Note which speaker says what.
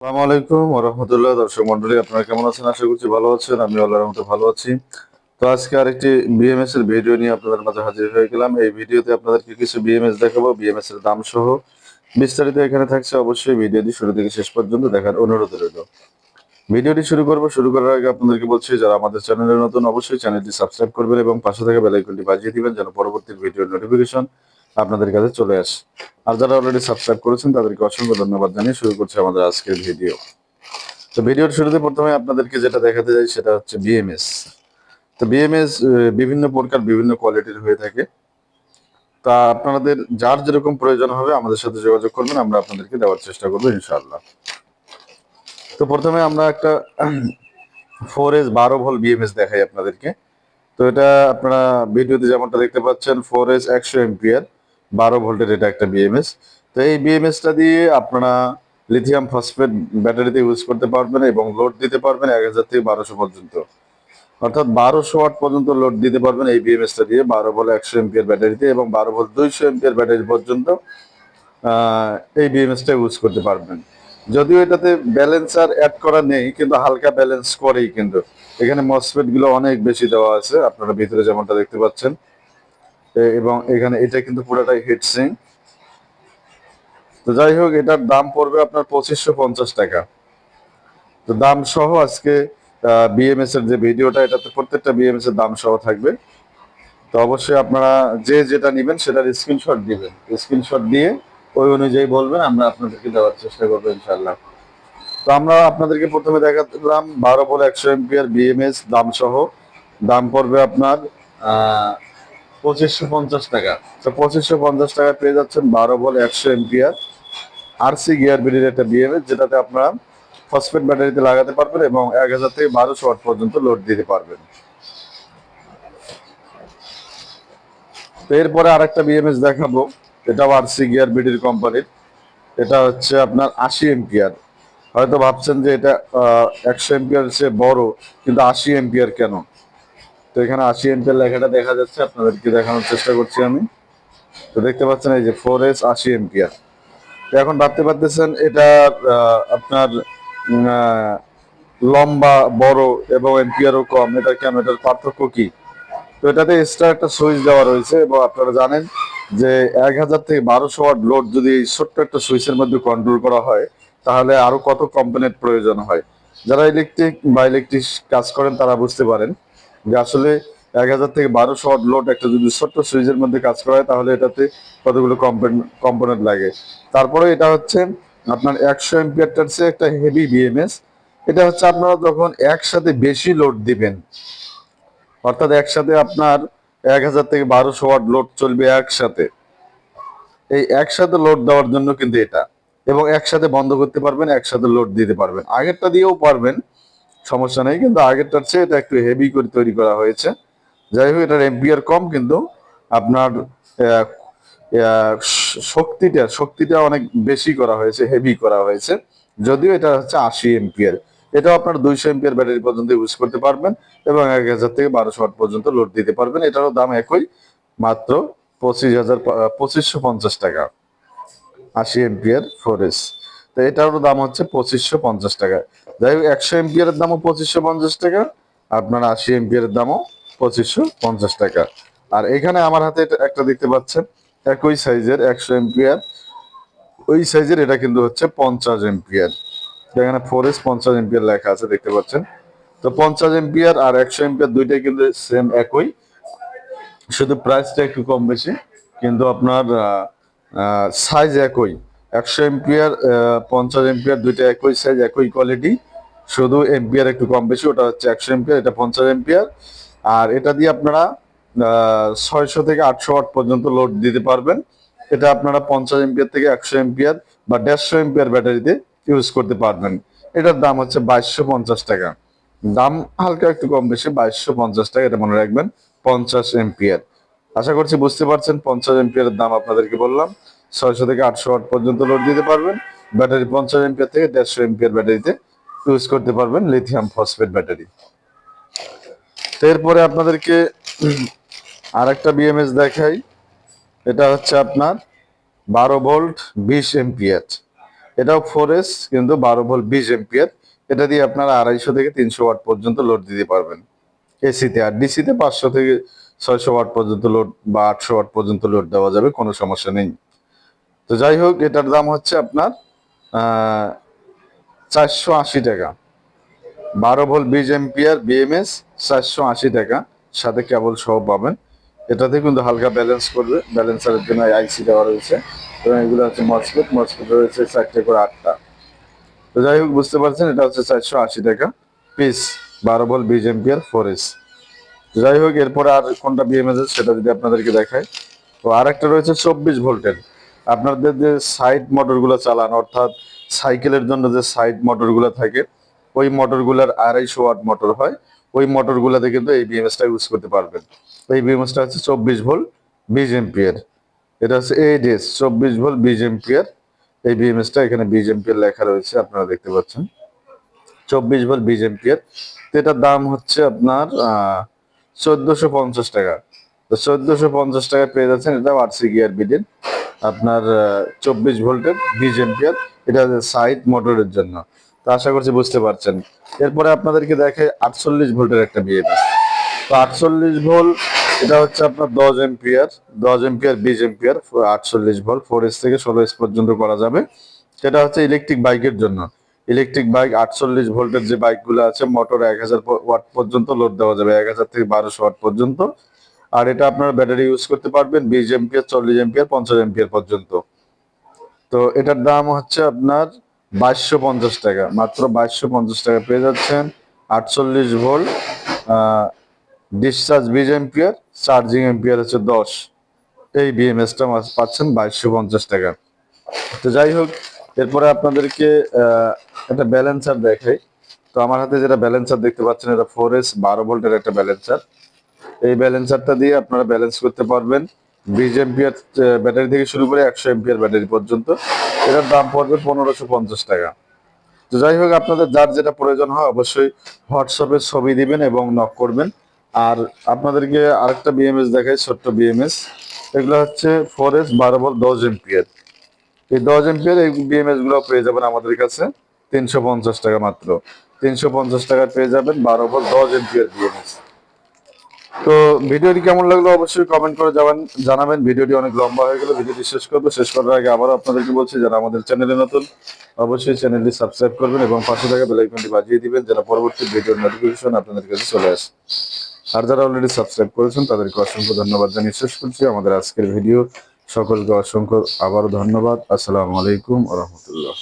Speaker 1: আসসালামু আলাইকুম রহমতুল্লাহ। দর্শক মন্ডলী আপনারা কেমন আছেন? আশা করছি ভালো আছেন। আমি আল্লাহর রহমতে ভালো আছি। তো আজকে আরেকটি বিএমএস এর ভিডিও নিয়ে আপনাদের মাঝে হাজির হয়ে গেলাম। এই ভিডিওতে আপনাদেরকে কিছু বিএমএস দেখাবো বিএমএস এর দাম সহ। বিস্তারিত এখানে থাকছে অবশ্যই ভিডিওটি শুরু থেকে শেষ পর্যন্ত দেখার অনুরোধ রইল। ভিডিওটি শুরু করব, শুরু করার আগে আপনাদেরকে বলছি, যারা আমাদের চ্যানেলে নতুন, অবশ্যই চ্যানেলটি সাবস্ক্রাইব করবেন এবং পাশে থাকা বেল আইকনটি বাজিয়ে দিবেন যেন পরবর্তী ভিডিওর নোটিফিকেশন আপনাদের কাছে চলে আসে। আর যারা অলরেডি সাবস্ক্রাইব করেছেন, তাদেরকে অসংখ্য ধন্যবাদ জানিয়ে শুরু করছি আমাদের আজকের ভিডিও তো ভিডিওর শুরুতে প্রথমে আপনাদেরকে যেটা দেখাতে চাই, সেটা হচ্ছে বিএমএস তো বিএমএস বিভিন্ন প্রকার, বিভিন্ন কোয়ালিটির হয়ে থাকে। তা আপনাদের যার যেরকম প্রয়োজন হবে, আমাদের সাথে যোগাযোগ করবেন, আমরা আপনাদেরকে দেওয়ার চেষ্টা করব, ইনশাআল্লাহ। তো প্রথমে আমরা একটা ফোর এস বারো ভোল বিএমএস দেখাই আপনাদেরকে। তো এটা আপনারা ভিডিওতে যেমনটা দেখতে পাচ্ছেন ফোর এস একশো এমপিয়ার বারো ভোল্টের এটা একটা বিএমএস তো এই বিএমএসটা দিয়ে আপনারা লিথিয়াম ফসফেট ব্যাটারিতে ইউজ করতে পারবেন এবং লোড দিতে পারবেন এক হাজার থেকে বারোশো পর্যন্ত। অর্থাৎ বারোশো ওয়াট পর্যন্ত লোড দিতে পারবেন এই বিএমএসটা দিয়ে বারো ভোল্ট একশো এমপিয়ার ব্যাটারিতে এবং বারো ভোল্ট দুইশো এমপিয়ার ব্যাটারি পর্যন্ত এই বিএমএসটা ইউজ করতে পারবেন। যদিও এটাতে ব্যালেন্সার অ্যাড করা নেই, কিন্তু হালকা ব্যালেন্স করেই কিন্তু। এখানে মসফেটগুলো অনেক বেশি দেওয়া আছে, আপনারা ভিতরে যেমনটা দেখতে পাচ্ছেন। এবং এখানে এটা কিন্তু পুরোটাই হিট সিং তো যাই হোক, এটার দাম পড়বে আপনার পঁচিশশো পঞ্চাশ টাকা। তো দাম সহ আজকে বিএমএস এর যে ভিডিওটা, এটাতে প্রত্যেকটা বিএমএস এর দাম সহ থাকবে। তো অবশ্যই আপনারা যে যেটা নেবেন, সেটার স্ক্রিনশট দিবেন। স্ক্রিনশট দিয়ে ওই অনুযায়ী বলবেন, আমরা আপনাদেরকে দেওয়ার চেষ্টা করব ইনশাল্লাহ তো আমরা আপনাদেরকে প্রথমে দেখালাম, বারো বলে একশো এমপিআর বিএমএস দাম সহ। দাম পড়বে আপনার পঁচিশশো পঞ্চাশ টাকা। তো পঁচিশশো পঞ্চাশ টাকা পেয়ে যাচ্ছেন বারো বলে একশো এমপিআর আরসি গিয়ার বিডির একটা বিএমএস যেটাতে আপনারা ফসফেট ব্যাটারিতে লাগাতে পারবেন এবং এক হাজার থেকে বারোশো ওয়াট পর্যন্ত লোড দিতে পারবেন। এরপরে আরেকটা বিএমএস দেখাবো, এটাও আরসি গিয়ার বিডির কোম্পানির এটা হচ্ছে আপনার আশি এমপিআর হয়তো ভাবছেন যে এটা একশো এমপিআর চেয়ে বড়, কিন্তু আশি এমপিআর কেন? তো এখানে আশি এমপিআর লেখাটা দেখা যাচ্ছে, আপনাদেরকে দেখানোর চেষ্টা করছি আমি। তো দেখতে পাচ্ছেন এই যে ফোর এস আশি এমপিআর তো এখন ভাবতে পারতেছেন এটা আপনার লম্বা, বড় এবং এমপিআরও কম এটা কেন এটার পার্থক্য কি? তো এটাতে এক্সট্রা একটা সুইচ দেওয়া রয়েছে এবং আপনারা জানেন যে এক হাজার থেকে বারোশো ওয়াট লোড যদি এই ছোট্ট একটা সুইচের মধ্যে কন্ট্রোল করা হয়, তাহলে আরও কত কম্পোনেন্ট প্রয়োজন হয়? যারা ইলেকট্রিক বা ইলেকট্রিক কাজ করেন তারা বুঝতে পারেন। যে আসলে এক হাজার থেকে বারোশো লোড একটা যদি ছোট্ট সুইচের মধ্যে কাজ করা হয়, তাহলে এটাতে কতগুলো কম্পোনেন্ট লাগে। তারপরে এটা হচ্ছে আপনার একশো এমপিয়ারটার চেয়ে একটা হেভি বিএমএস। এটা হচ্ছে আপনারা যখন একসাথে বেশি লোড দিবেন, অর্থাৎ একসাথে আপনার এক হাজার থেকে বারোশো ওয়াট লোড চলবে একসাথে, এই একসাথে লোড দেওয়ার জন্য কিন্তু এটা। এবং একসাথে বন্ধ করতে পারবেন, একসাথে লোড দিতে পারবেন। আগেরটা দিয়েও পারবেন সমস্যা নেই, কিন্তু আগেরটার চেয়ে এটা একটু হেভি করে তৈরি করা হয়েছে। যাই হোক, এটার এম্পিয়ার কম, কিন্তু আপনার শক্তিটা শক্তিটা অনেক বেশি করা হয়েছে হেভি করা হয়েছে। যদিও এটা হচ্ছে আশি এম্পিয়ার এটাও আপনার দুইশো এম্পিয়ার ব্যাটারি পর্যন্ত ইউজ করতে পারবেন এবং এক হাজার থেকে বারোশো ওয়াট পর্যন্ত লোড দিতে পারবেন। এটারও দাম একই, মাত্র পঁচিশ হাজার, পঁচিশশো পঞ্চাশ টাকা। আশি এম্পিয়ার ফোর এস তো এটারও দাম হচ্ছে পঁচিশশো পঞ্চাশ টাকা। যাই হোক, একশো এম্পিয়ারের দামও পঁচিশশো পঞ্চাশ টাকা, আপনার আশি এম্পিয়ারের দামও পঁচিশশো পঞ্চাশ টাকা। আর এখানে আমার হাতে একটা দেখতে পাচ্ছেন, একই সাইজের একশো এম্পিয়ার ওই সাইজের এটা কিন্তু হচ্ছে পঞ্চাশ এম্পিয়ার এখানে ফোর এস পঞ্চাশ এম্পিয়ার লেখা আছে, দেখতে পাচ্ছেন। তো পঞ্চাশ এম্পিয়ার আর একশো এম্পিয়ার দুইটাই কিন্তু সেম একই। শুধু প্রাইসটা একটু কম বেশি, কিন্তু আপনার সাইজ একই। একশো এম্পিয়ার পঞ্চাশ এম্পিয়ার, দুইটা একই সাইজ একই কোয়ালিটি শুধু এম্পিয়ার একটু কম বেশি, ওটা হচ্ছে একশো এম্পিয়ার, এটা পঞ্চাশ এম্পিয়ার। আর এটা দিয়ে আপনারা ছয়শো থেকে আটশো ওয়াট পর্যন্ত লোড দিতে পারবেন। এটা আপনারা পঞ্চাশ এম্পিয়ার থেকে একশো এম্পিয়ার বা দেড়শো এম্পিয়ার ব্যাটারিতে ইউজ করতে পারবেন। এটার দাম হচ্ছে বাইশশো পঞ্চাশ টাকা। দাম হালকা একটু কম বেশি, বাইশশো পঞ্চাশ টাকা, এটা মনে রাখবেন, পঞ্চাশ এম্পিয়ার। আশা করছি বুঝতে পারছেন, পঞ্চাশ এম্পিয়ারের দাম আপনাদেরকে বললাম। ছয়শো থেকে আটশো ওয়াট পর্যন্ত লোড দিতে পারবেন। ব্যাটারি পঞ্চাশ এম্পিয়ার থেকে দেড়শো এম্পিয়ার ব্যাটারিতে ইউজ করতে পারবেন লিথিয়াম ফসফেট ব্যাটারি এরপরে আপনাদেরকে আর একটা বিএমএস দেখাই। এটা হচ্ছে আপনার বারো ভোল্ট বিশ এমপিএচ এটাও ফোর এস কিন্তু বারো ভোল্ট বিশ এম্পিয়ার এটা দিয়ে আপনারা আড়াইশো থেকে তিনশো ওয়াট পর্যন্ত লোড দিতে পারবেন। এসিতে আর ডিসিতে পাঁচশো থেকে ছয়শো ওয়াট পর্যন্ত লোড বা আটশো ওয়াট পর্যন্ত লোড দেওয়া যাবে, কোনো সমস্যা নেই। তো যাই হোক, এটার দাম হচ্ছে আপনার চারশো আশি টাকা। বারো ভোল্ট বিশ এম্পিয়ার বিএমএস চারশো আশি টাকা। সাথে কেবল সহ পাবেন। এটাতে কিন্তু হালকা ব্যালেন্স করবে। ব্যালেন্সারের জন্য আইসি দেওয়া রয়েছে। এবং এগুলো হচ্ছে মসফেট মসফেট রয়েছে চারটে করে আটটা। তো যাই হোক, বুঝতে পারছেন, এটা হচ্ছে চারশো আশি টাকা পিস বারো ভোল্ট বিশ এম্পিয়ার ফোর এস যাই হোক, এরপরে আর কোনটা বিএমএস সেটা যদি আপনাদেরকে দেখায় তো আর একটা রয়েছে চব্বিশ ভোল্টের। আপনাদের যে সাইড মোটরগুলো চালান, অর্থাৎ সাইকেলের জন্য যে সাইড মোটরগুলো থাকে, ওই মোটরগুলোর আড়াইশো ওয়াট মোটর হয়। ওই মোটরগুলোতে কিন্তু এই বিএমএসটা ইউজ করতে পারবেন। এই বিএমএসটা হচ্ছে চব্বিশ ভোল্ট বিশ এম্পিয়ার এটা হচ্ছে এইডএস চব্বিশ ভোল্ট বিশ এম্পিয়ার এই বিএমএসটা এখানে বিশ এম্পিয়ার লেখা রয়েছে, আপনারা দেখতে পাচ্ছেন। চব্বিশ ভোল্ট বিশ এম্পিয়ার তো এটার দাম হচ্ছে আপনার চোদ্দশো পঞ্চাশ টাকা। তো চোদ্দশো পঞ্চাশ টাকা পেয়ে যাচ্ছেন এটা আরসি গিয়ার বিডিন আপনার চব্বিশ ভোল্টের বিশ এম্পিয়ার এটা সাইড মোটরের জন্য। তো আশা করছি বুঝতে পারছেন। এরপরে আপনাদেরকে দেখে আটচল্লিশ ভোল্টের একটা বিএমএস তো আটচল্লিশ ভোল্ট, এটা হচ্ছে আপনার দশ এম্পিয়ার দশ এম্পিয়ার বিশ এম্পিয়ার আটচল্লিশ ভোল্ট ফোর এস থেকে ষোলো এস পর্যন্ত করা যাবে। সেটা হচ্ছে ইলেকট্রিক বাইকের জন্য। ইলেকট্রিক বাইক আটচল্লিশ ভোল্টের যে বাইকগুলো আছে, মোটর এক হাজার ওয়াট পর্যন্ত লোড দেওয়া যাবে। এক হাজার থেকে বারোশো ওয়াট পর্যন্ত। আর এটা আপনার ব্যাটারি ইউজ করতে পারবেন বিশ এম্পিয়ার, চল্লিশ এম্পিয়ার, পঞ্চাশ এম্পিয়ার পর্যন্ত। তো এটার দাম হচ্ছে আপনার বাইশশো পঞ্চাশ টাকা। মাত্র বাইশশো পঞ্চাশ টাকা পেয়ে যাচ্ছেন। আটচল্লিশ ভোল্ট ডিসচার্জ বিশ এম্পিয়ার চার্জিং এম্পিয়ার হচ্ছে দশ। এই বিএমএসটা পাচ্ছেন বাইশশো পঞ্চাশ টাকা। তো যাই হোক, এরপরে আপনাদেরকে একটা ব্যালেন্সার দেখাই। তো আমার হাতে যেটা ব্যালেন্সার দেখতে পাচ্ছেন, এটা ফোর এস বারো ভোল্টের একটা ব্যালেন্সার এই ব্যালেন্সারটা দিয়ে আপনারা ব্যালেন্স করতে পারবেন। বিশ এম্পিয়ার ব্যাটারি থেকে শুরু করে একশো এম্পিয়ার ব্যাটারি পর্যন্ত। এটার দাম পড়বে পনেরোশো পঞ্চাশ টাকা। তো যাই হোক, আপনাদের যার যেটা প্রয়োজন হয় অবশ্যই হোয়াটসঅ্যাপে ছবি দিবেন এবং নক করবেন। আর আপনাদেরকে আরেকটা বিএমএস দেখাই, ছোট্ট বিএমএস এগুলো হচ্ছে ফোর এস বারো বল দশ এম্পিয়ার এই দশ এম্পিয়ার এই বিএমএসগুলো পেয়ে যাবেন আমাদের কাছে তিনশো পঞ্চাশ টাকা মাত্র। তিনশো পঞ্চাশ টাকা পেয়ে যাবেন বারো বল দশ এম্পিয়ার বিএমএস তো ভিডিওটি কেমন লাগল অবশ্যই কমেন্ট করে যাবেন জানাবেন। ভিডিওটি অনেক লম্বা হয়ে গেল ভিডিওটি শেষ করব। শেষ করার আগে আবারও আপনাদেরকে বলছি, যারা আমাদের চ্যানেলে নতুন, অবশ্যই চ্যানেলটি সাবস্ক্রাইব করবেন এবং পাশে থাকা বেলাইকনটি বাজিয়ে দিবেন, যেন পরবর্তী ভিডিওর নোটিফিকেশন আপনাদের কাছে চলে আসে। আর যারা অলরেডি সাবস্ক্রাইব করেছেন, তাদেরকে অসংখ্য ধন্যবাদ জানিয়ে শেষ করছি। আমাদের আজকের ভিডিও সকলকে অসংখ্য আবারও ধন্যবাদ। আসসালামু আলাইকুম রহমতুল্লাহ।